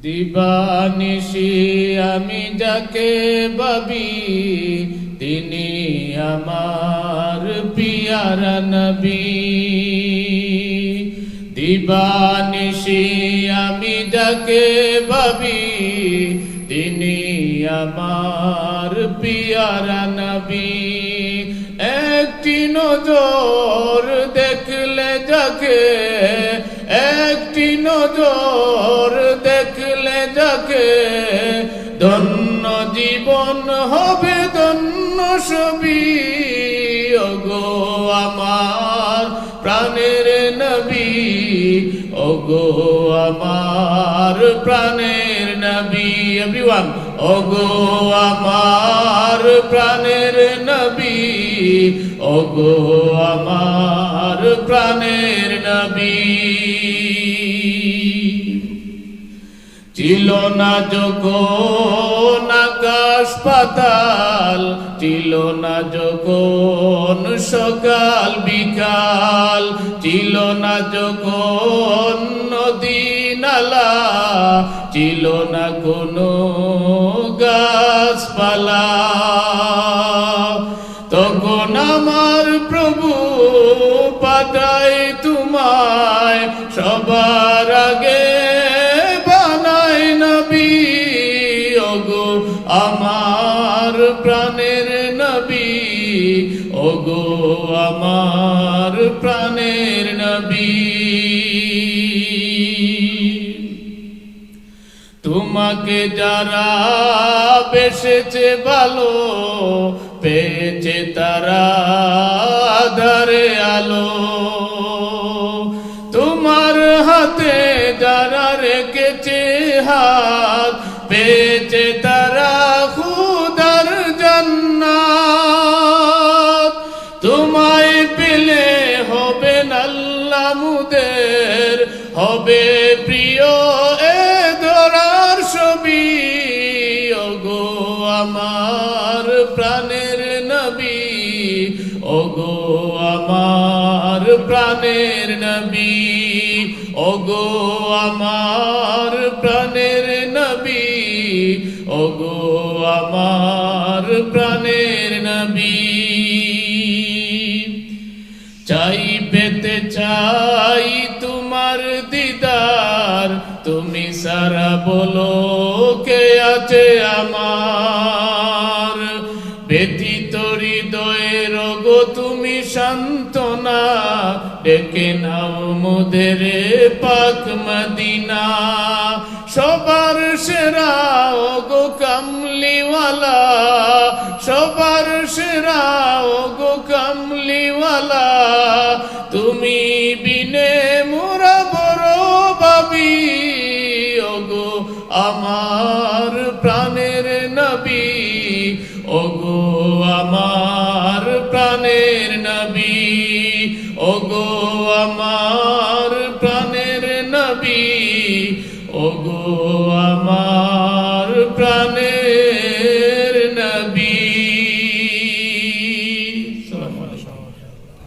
দিবানিশি আমি যাকে ভাবি, তিনি আমার পিয়ারা নবী। দিবানিশি আমি যাকে ভাবি, তিনি আমার পিয়ারা নবী। একটি নজর দেখলে যাকে একটি নজর জীবন হবে ধন্য ছবি ওগো আমার প্রাণের নবী, ওগো আমার প্রাণের নবী এভরিওয়ান ওগো আমার প্রাণের নবী, ওগো আমার প্রাণের নবী। ছিল না যখন আকাশ পাতাল ছিল না যখন সকাল বিকাল, ছিল না যখন নদী নালা ছিল না কোনো গাছপালা। তখন আমার প্রভু পাঠাই তোমায় সবার প্রাণের নবী। ওগো আমার প্রাণের নবী। তোমাকে যারা বেসেছে ভালো, পেয়েছে তারা আধারে আলো। তোমার হাতে যারা রেখেছে হাত নাল্লামুদের হবে প্রিয় এ ধরার ছবি। ওগো আমার প্রাণের নবী, ওগো আমার প্রাণের নবী, ওগো আমার প্রাণের নবী, ওগো আমার প্রাণের নবী। চাই পেতে চাই তোমার দিদার। তুমি সারা বলো কে আছে আমার। ব্যথিত হৃদয়ের গো, তুমি সান্ত্বনা। ডেকে নাও মোদের পাক মদিনা। সবার সেরা গো কামলিওয়ালা। সবার ওগো আমার প্রাণের নবী ওগো আমার প্রাণের নবী ওগো আমার